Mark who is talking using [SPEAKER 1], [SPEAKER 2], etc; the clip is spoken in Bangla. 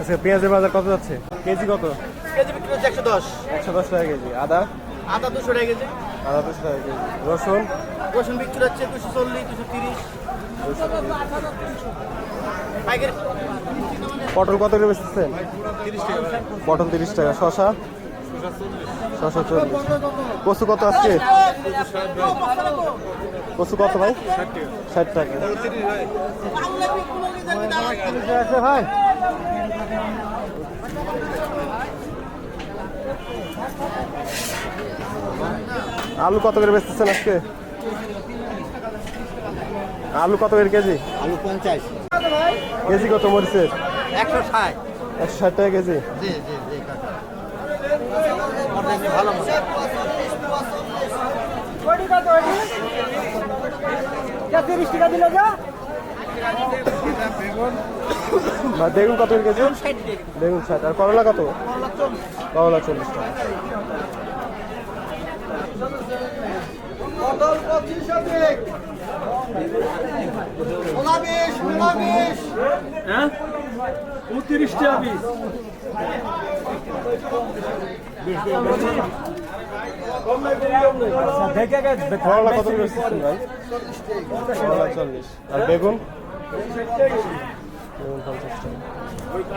[SPEAKER 1] আচ্ছা পেঁয়াজের বাজার কত যাচ্ছে? কেজি কত?
[SPEAKER 2] কেজি বিক্রি হচ্ছে একশো দশ।
[SPEAKER 1] একশো দশ টাকা কেজি। আদা?
[SPEAKER 2] আদা দুশো টাকা কেজি।
[SPEAKER 1] আদা দুশো টাকা কেজি। রসুন?
[SPEAKER 2] রসুন বিক্রি হচ্ছে দুশো চল্লিশ দুশো তিরিশ।
[SPEAKER 1] পটল কত করে বেচতেছেন পটল তিরিশ টাকা। শশা শশা চল্লিশ। কচু কত আজকে? কচু কত ভাই? ষাট টাকা। ভাই আলু কত করে বেচতেছেন আজকে? আলু কত করে কেজি?
[SPEAKER 2] আলু পঞ্চাশ।
[SPEAKER 1] কেজি কত মরিচের?
[SPEAKER 2] একশো ষাট।
[SPEAKER 1] একশো ষাট টাকা কেজি।
[SPEAKER 2] জি জি জি ভালো তিরিশ টাকা দিল যা
[SPEAKER 1] বা বেগুন কত কেজি? বেগুন ষাট। আর করলা কত? করলা চল্লিশ। টাকা। করলা কত ভাই? করলা চল্লিশ। আর বেগুন? পঞ্চাশ টাকা